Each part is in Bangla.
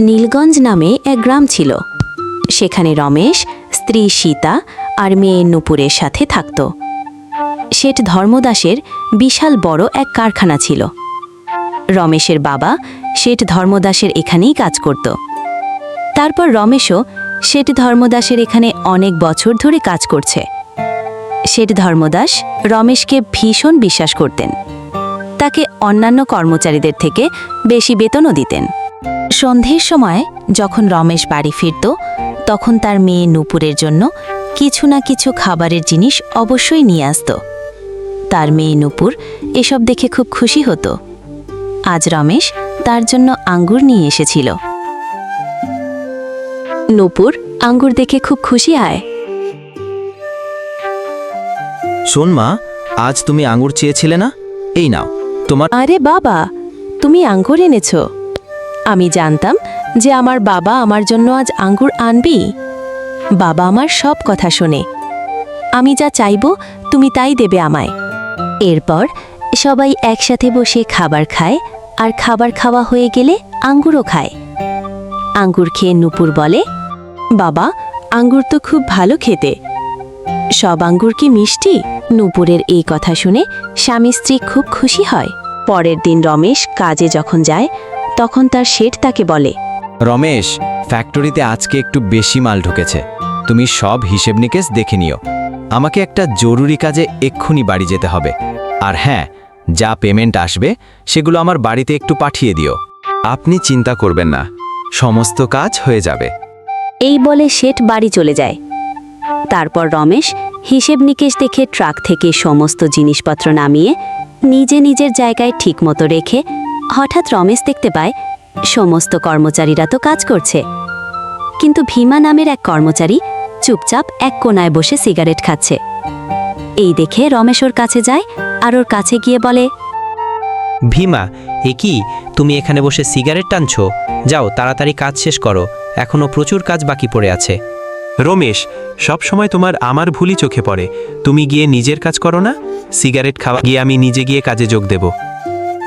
নীলগঞ্জ নামে এক গ্রাম ছিল। সেখানে রমেশ, স্ত্রী সীতা আর মেয়ে নুপুরের সাথে থাকত। শেঠ ধর্মদাসের বিশাল বড় এক কারখানা ছিল। রমেশের বাবা শেঠ ধর্মদাসের এখানেই কাজ করত। তারপর রমেশও শেঠ ধর্মদাসের এখানে অনেক বছর ধরে কাজ করছে। শেঠ ধর্মদাস রমেশকে ভীষণ বিশ্বাস করতেন। তাকে অন্যান্য কর্মচারীদের থেকে বেশি বেতনও দিতেন। সন্ধ্যের সময় যখন রমেশ বাড়ি ফিরত তখন তার মেয়ে নূপুরের জন্য কিছু না কিছু খাবারের জিনিস অবশ্যই নিয়ে আসত। তার মেয়ে নূপুর এসব দেখে খুব খুশি হতো। আজ রমেশ তার জন্য আঙ্গুর নিয়ে এসেছিল। নূপুর আঙ্গুর দেখে খুব খুশি হয়। শোন মা আজ তুমি আঙ্গুর চেয়েছিলে না? এই নাও তোমার আরে বাবা তুমি আঙ্গুর এনেছ। আমি জানতাম যে আমার বাবা আমার জন্য আজ আঙ্গুর আনবি। বাবা আমার সব কথা শোনে। আমি যা চাইব, তুমি তাই দেবে আমায়। এরপর সবাই একসাথে বসে খাবার খায় আর খাবার খাওয়া হয়ে গেলে আঙ্গুরও খায়। আঙ্গুর খেয়ে নুপুর বলে, বাবা, আঙ্গুর তো খুব ভালো খেতে। সব আঙ্গুর কি মিষ্টি? নূপুরের এই কথা শুনে স্বামী স্ত্রী খুব খুশি হয়। পরের দিন রমেশ কাজে যখন যায় তখন তার শেঠ তাকে বলে রমেশ ফ্যাক্টরিতে আজকে একটু বেশি মাল ঢুকেছে। তুমি সব হিসেব নিকেশ দেখে নিও। আমাকে একটা জরুরি কাজে এক্ষুনি বাড়ি যেতে হবে। আর হ্যাঁ যা পেমেন্ট আসবে সেগুলো আমার বাড়িতে একটু পাঠিয়ে দিও। আপনি চিন্তা করবেন না সমস্ত কাজ হয়ে যাবে। এই বলে শেঠ বাড়ি চলে যায়। তারপর রমেশ হিসেব নিকেশ দেখে ট্রাক থেকে সমস্ত জিনিসপত্র নামিয়ে নিজে নিজের জায়গায় ঠিকমতো রেখে হঠাৎ রমেশ দেখতে পায়, সমস্ত কর্মচারীরা তো কাজ করছে। কিন্তু ভীমা নামের এক কর্মচারী চুপচাপ এক কোনায় বসে সিগারেট খাচ্ছে। এই দেখে রমেশ ওর কাছে যায় আর ওর কাছে গিয়ে বলে, ভীমা, এ কি? তুমি এখানে বসে সিগারেট টানছো? যাও, তাড়াতাড়ি কাজ শেষ করো। এখনও প্রচুর কাজ বাকি পড়ে আছে। রমেশ, সব সময় তোমার আমার ভুলই চোখে পড়ে। তুমি গিয়ে নিজের কাজ করো না? সিগারেট খাওয়া গিয়ে আমি নিজে গিয়ে কাজে যোগ দেব।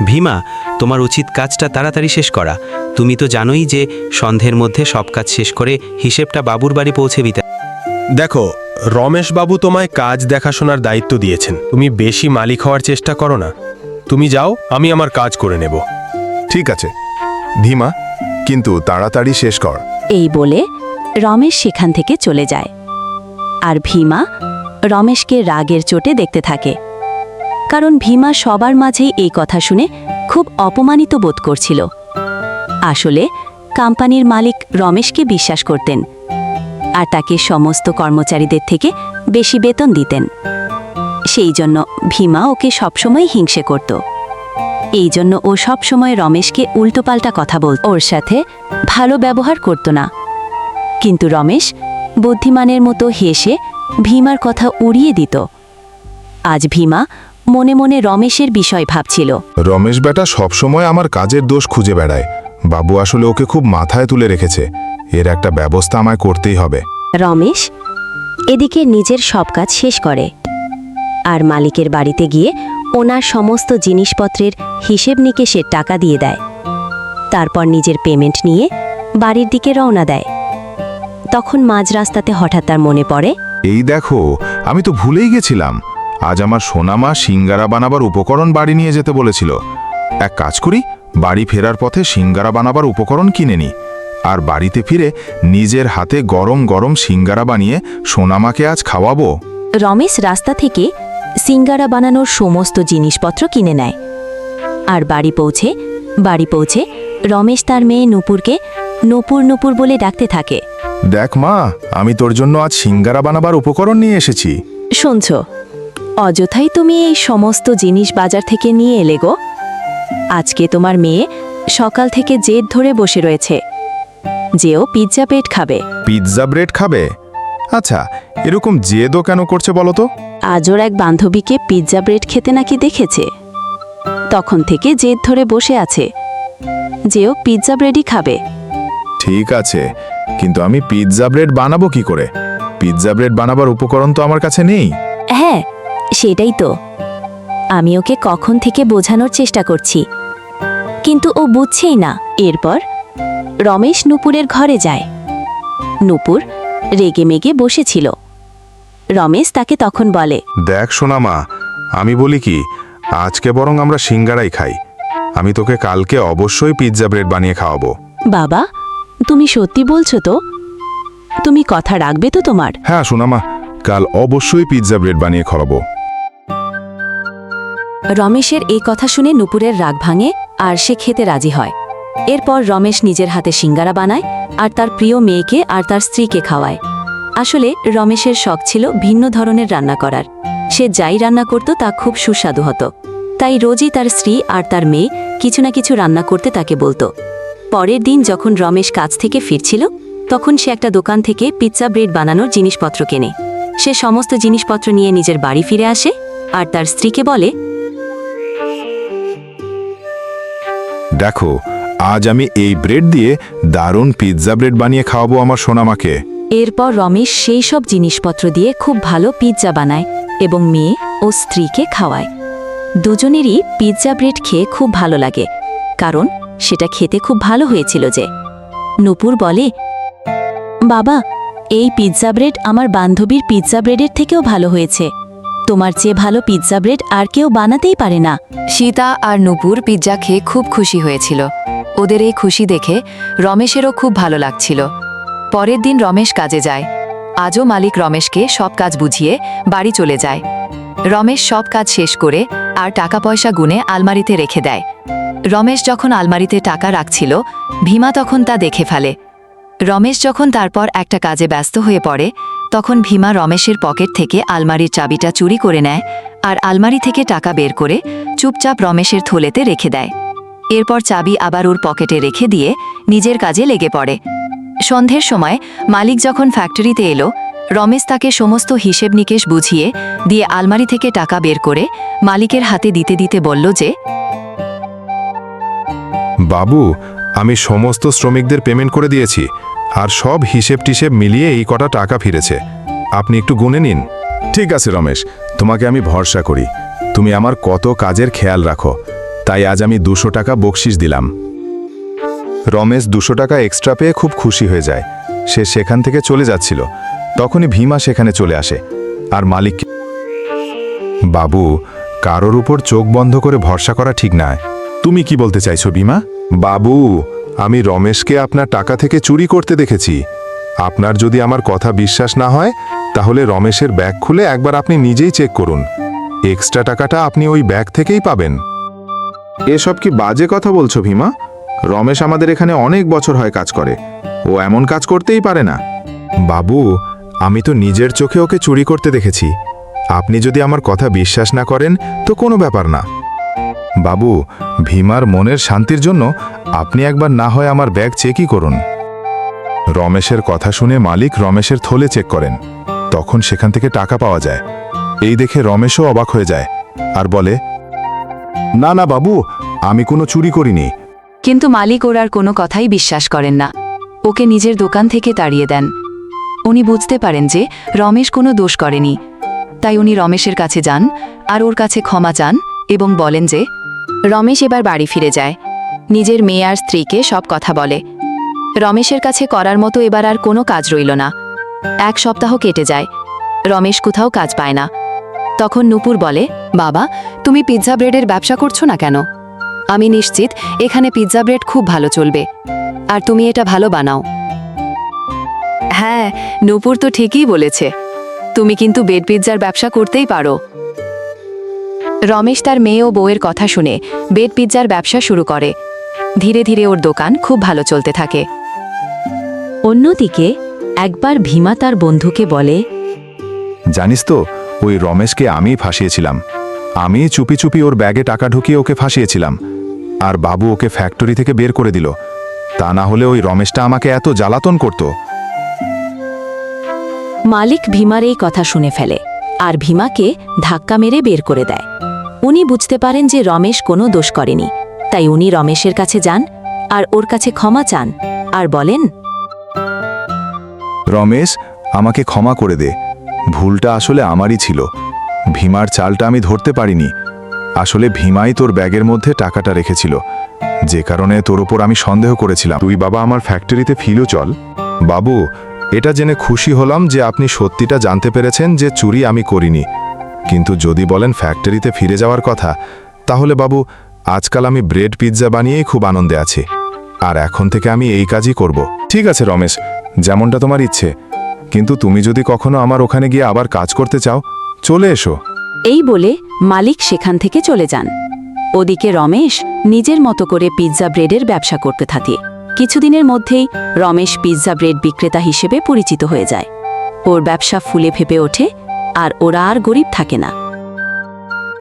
ভীমা তোমার উচিত কাজটা তাড়াতাড়ি শেষ করা। তুমি তো জানোই যে সন্ধ্যের মধ্যে সব কাজ শেষ করে হিসেবটা বাবুর বাড়ি পৌঁছে দিতে দেখো রমেশবাবু তোমায় কাজ দেখাশোনার দায়িত্ব দিয়েছেন। তুমি বেশি মালিক হওয়ার চেষ্টা করো না। তুমি যাও আমি আমার কাজ করে নেব। ঠিক আছে। ধীমা কিন্তু তাড়াতাড়ি শেষ কর। এই বলে রমেশ সেখান থেকে চলে যায়। আর ভীমা রমেশকে রাগের চোটে দেখতে থাকে। কারণ ভীমা সবার মাঝেই এই কথা শুনে খুব অপমানিত বোধ করছিল। আসলে, কোম্পানির মালিক রমেশকে বিশ্বাস করতেন আর তাকে সমস্ত কর্মচারীদের থেকে বেশি বেতন দিতেন। সেই জন্য ভীমা ওকে সবসময় হিংসে করত। এই জন্য ও সবসময় রমেশকে উল্টোপাল্টা কথা বলত ওর সাথে ভালো ব্যবহার করত না। কিন্তু রমেশ বুদ্ধিমানের মতো হেসে ভীমার কথা উড়িয়ে দিত। আজ ভীমা মনে মনে রমেশের বিষয় ভাবছিল। রমেশ বেটা সবসময় আমার কাজের দোষ খুঁজে বেড়ায়। বাবু আসলে ওকে খুব মাথায় তুলে রেখেছে। এর একটা ব্যবস্থা আমায় করতেই হবে। রমেশ এদিকে নিজের সব কাজ শেষ করে। আর মালিকের বাড়িতে গিয়ে ওনার সমস্ত জিনিসপত্রের হিসেব নিকেশের টাকা দিয়ে দেয়। তারপর নিজের পেমেন্ট নিয়ে বাড়ির দিকে রওনা দেয়। তখন মাঝ রাস্তাতে হঠাৎ তার মনে পড়ে এই দেখো আমি তো ভুলেই গেছিলাম। আজ আমার সোনামা সিঙ্গারা বানাবার উপকরণ বাড়ি নিয়ে যেতে বলেছিল। এক কাজ করি বাড়ি ফেরার পথে সিঙ্গারা বানাবার উপকরণ কিনে নি আর বাড়িতে ফিরে নিজের হাতে গরম গরম সিঙ্গারা বানিয়ে সোনামাকে আজ খাওয়াবো। রমেশ রাস্তা থেকে সিঙ্গারা বানানোর সমস্ত জিনিসপত্র কিনে নেয়। আর বাড়ি পৌঁছে বাড়ি পৌঁছে রমেশ তার মেয়ে নুপুরকে নুপুর নুপুর বলে ডাকতে থাকে। দেখ মা আমি তোর জন্য আজ সিঙ্গারা বানাবার উপকরণ নিয়ে এসেছি। শুনছ অযথাই তুমি এই সমস্ত জিনিস বাজার থেকে নিয়ে এলে গো। আজকে তোমার মেয়ে সকাল থেকে জেদ ধরে বসে রয়েছে। যেও পিৎজা পেট খাবে। পিৎজা ব্রেড খাবে? আচ্ছা এরকম জেদও কেন করছে বলো তো? আজ ওর এক বান্ধবীকে পিৎজা ব্রেড খেতে নাকি দেখেছে? তখন থেকে জেদ ধরে বসে আছে। যেও পিৎজা ব্রেডই খাবে। ঠিক আছে কিন্তু আমি পিৎজা ব্রেড বানাবো কি করে? পিৎজা ব্রেড বানাবার উপকরণ তো আমার কাছে নেই। হ্যাঁ সেটাই তো। আমি ওকে কখন থেকে বোঝানোর চেষ্টা করছি। কিন্তু ও বুঝছেই না। এরপর রমেশ নুপুরের ঘরে যায়। নুপুর রেগে মেগে বসেছিল। রমেশ তাকে তখন বলে দেখ সোনা মা আমি বলি কি আজকে বরং আমরা সিঙ্গারাই খাই। আমি তোকে কালকে অবশ্যই পিৎজা ব্রেড বানিয়ে খাওয়াবো। বাবা তুমি সত্যি বলছো তো? তুমি কথা রাখবে তো তোমার? হ্যাঁ সোনামা কাল অবশ্যই পিৎজা ব্রেড বানিয়ে খাওয়াবো। রমেশের এই কথা শুনে নুপুরের রাগ ভাঙে আর সে খেতে রাজি হয়। এরপর রমেশ নিজের হাতে সিঙ্গারা বানায় আর তার প্রিয় মেয়েকে আর তার স্ত্রীকে খাওয়ায়। আসলে রমেশের শখ ছিল ভিন্ন ধরনের রান্না করার। সে যাই রান্না করত তা খুব সুস্বাদু হতো। তাই রোজই তার স্ত্রী আর তার মেয়ে কিছু না কিছু রান্না করতে তাকে বলতো। পরের দিন যখন রমেশ কাজ থেকে ফিরছিল, তখন সে একটা দোকান থেকে পিৎজা ব্রেড বানানোর জিনিসপত্র কেনে। সে সমস্ত জিনিসপত্র নিয়ে নিজের বাড়ি ফিরে আসে আর তার স্ত্রীকে বলে দেখো, আজ আমি এই ব্রেড দিয়ে দারুণ পিৎজা ব্রেড বানিয়ে খাওয়াবো আমার সোনামাকে। এরপর রমেশ সেই সব জিনিসপত্র দিয়ে খুব ভালো পিৎজা বানায় এবং মেয়ে ও স্ত্রীকে খাওয়ায়। দুজনেরই পিৎজা ব্রেড খেয়ে খুব ভালো লাগে, কারণ সেটা খেতে খুব ভালো হয়েছিল যে। নূপুর বলে, বাবা, এই পিৎজা ব্রেড আমার বান্ধবীর পিৎজা ব্রেডের থেকেও ভালো হয়েছে। তোমার চেয়ে ভালো পিৎজা ব্রেড আর কেউ বানাতেই পারে না। সীতা আর নূপুর পিৎজা খেয়ে খুব খুশি হয়েছিল। ওদের এই খুশি দেখে রমেশেরও খুব ভালো লাগছিল। পরের দিন রমেশ কাজে যায়। আজও মালিক রমেশকে সব কাজ বুঝিয়ে বাড়ি চলে যায়। রমেশ সব কাজ শেষ করে আর টাকা পয়সা গুনে আলমারিতে রেখে দেয়। রমেশ যখন আলমারিতে টাকা রাখছিল, ভীমা তখন তা দেখে ফেলে। রমেশ যখন তারপর একটা কাজে ব্যস্ত হয়ে পড়ে, তখন ভীমা রমেশের পকেট থেকে আলমারির চাবিটা চুরি করে নেয় আর আলমারি থেকে টাকা বের করে চুপচাপ রমেশের থলেতে রেখে দেয়। এরপর চাবি আবার ওর পকেটে রেখে দিয়ে নিজের কাজে লেগে পড়ে। সন্ধ্যের সময় মালিক যখন ফ্যাক্টরিতে এলো, রমেশ তাকে সমস্ত হিসেব নিকেশ বুঝিয়ে দিয়ে আলমারি থেকে টাকা বের করে মালিকের হাতে দিতে দিতে বলল যে, বাবু আমি সমস্ত শ্রমিকদের পেমেন্ট করে দিয়েছি, আর সব হিসেব টিসেব মিলিয়ে এই কটা টাকা ফিরেছে। আপনি একটু গুনে নিন। ঠিক আছে, রমেশ, তোমাকে আমি ভরসা করি। তুমি আমার কত কাজের খেয়াল রাখো। তাই আজ আমি দুশো টাকা বকশিস দিলাম। রমেশ দুশো টাকা এক্সট্রা পেয়ে খুব খুশি হয়ে যায়। সে সেখান থেকে চলে যাচ্ছিল। তখনই ভীমা সেখানে চলে আসে, আর মালিক বাবু, কারোর উপর চোখ বন্ধ করে ভরসা করা ঠিক নয়। তুমি কি বলতে চাইছো, ভীমা? বাবু, আমি রমেশকে আপনার টাকা থেকে চুরি করতে দেখেছি। আপনার যদি আমার কথা বিশ্বাস না হয়, তাহলে রমেশের ব্যাগ খুলে একবার আপনি নিজেই চেক করুন। এক্সট্রা টাকাটা আপনি ওই ব্যাগ থেকেই পাবেন। এসব কি বাজে কথা বলছো, ভীমা? রমেশ আমাদের এখানে অনেক বছর হয় কাজ করে। ও এমন কাজ করতেই পারে না। বাবু, আমি তো নিজের চোখে ওকে চুরি করতে দেখেছি। আপনি যদি আমার কথা বিশ্বাস না করেন, তো কোনো ব্যাপার না। বাবু ভীমার মনের শান্তির জন্য আপনি একবার না হয় আমার ব্যাগ চেকই করুন। রমেশের কথা শুনে মালিক রমেশের থলে চেক করেন। তখন সেখান থেকে টাকা পাওয়া যায়। এই দেখে রমেশও অবাক হয়ে যায় আর বলে, না না, বাবু, আমি কোনো চুরি করিনি। কিন্তু মালিক ওর আর কোনো কথাই বিশ্বাস করেন না। ওকে নিজের দোকান থেকে তাড়িয়ে দেন। উনি বুঝতে পারেন যে রমেশ কোনো দোষ করেনি। তাই উনি রমেশের কাছে যান আর ওর কাছে ক্ষমা চান এবং বলেন যে রমেশ এবার বাড়ি ফিরে যায়। নিজের মেয়ে আর স্ত্রীকে সব কথা বলে। রমেশের কাছে করার মতো এবার আর কোনো কাজ রইল না। এক সপ্তাহ কেটে যায়। রমেশ কোথাও কাজ পায় না। তখন নূপুর বলে, বাবা, তুমি পিৎজা ব্রেডের ব্যবসা করছ না কেন? আমি নিশ্চিত এখানে পিৎজা ব্রেড খুব ভালো চলবে। আর তুমি এটা ভালো বানাও। হ্যাঁ নূপুর তো ঠিকই বলেছে। তুমি কিন্তু বেড পিৎজার ব্যবসা করতেই পারো। রমেশ তার মেয়ে ও বউয়ের কথা শুনে বেড পিৎজার ব্যবসা শুরু করে। ধীরে ধীরে ওর দোকান খুব ভালো চলতে থাকে। অন্যদিকে একবার ভীমা তার বন্ধুকে বলে জানিস তো ওই রমেশকে আমি ফাঁসিয়েছিলাম। আমি চুপি চুপি ওর ব্যাগে টাকা ঢুকিয়ে ওকে ফাঁসিয়েছিলাম। আর বাবু ওকে ফ্যাক্টরি থেকে বের করে দিল। তা না হলে ওই রমেশটা আমাকে এত জ্বালাতন করত। মালিক ভীমার এই কথা শুনে ফেলে আর ভীমাকে ধাক্কা মেরে বের করে দেয়। উনি বুঝতে পারেন যে রমেশ কোনো দোষ করেনি। তাই উনি রমেশের কাছে যান আর ওর কাছে ক্ষমা চান আর বলেন রমেশ আমাকে ক্ষমা করে দে। ভুলটা আসলে আমারই ছিল। ভীমার চালটা আমি ধরতে পারিনি। আসলে ভীমাই তোর ব্যাগের মধ্যে টাকাটা রেখেছিল। যে কারণে তোর ওপর আমি সন্দেহ করেছিলাম। তুই বাবা আমার ফ্যাক্টরিতে ফিলো চল। বাবু এটা জেনে খুশি হলাম যে আপনি সত্যিটা জানতে পেরেছেন যে চুরি আমি করিনি। কিন্তু যদি বলেন ফ্যাক্টরিতে ফিরে যাওয়ার কথা, তাহলে বাবু, আজকাল আমি ব্রেড পিৎজা বানিয়েই খুব আনন্দে আছি। আর এখন থেকে আমি এই কাজই করব। ঠিক আছে রমেশ, যেমনটা তোমার ইচ্ছে। কিন্তু তুমি যদি কখনো আমার ওখানে গিয়ে আবার কাজ করতে চাও, চলে এসো। এই বলে মালিক সেখান থেকে চলে যান। ওদিকে রমেশ নিজের মতো করে পিৎজা ব্রেডের ব্যবসা করতে থাকে। কিছুদিনের মধ্যেই রমেশ পিৎজা ব্রেড বিক্রেতা হিসেবে পরিচিত হয়ে যায়। ওর ব্যবসা ফুলে ফেপে ওঠে আর ওরা আর গরিব থাকে না।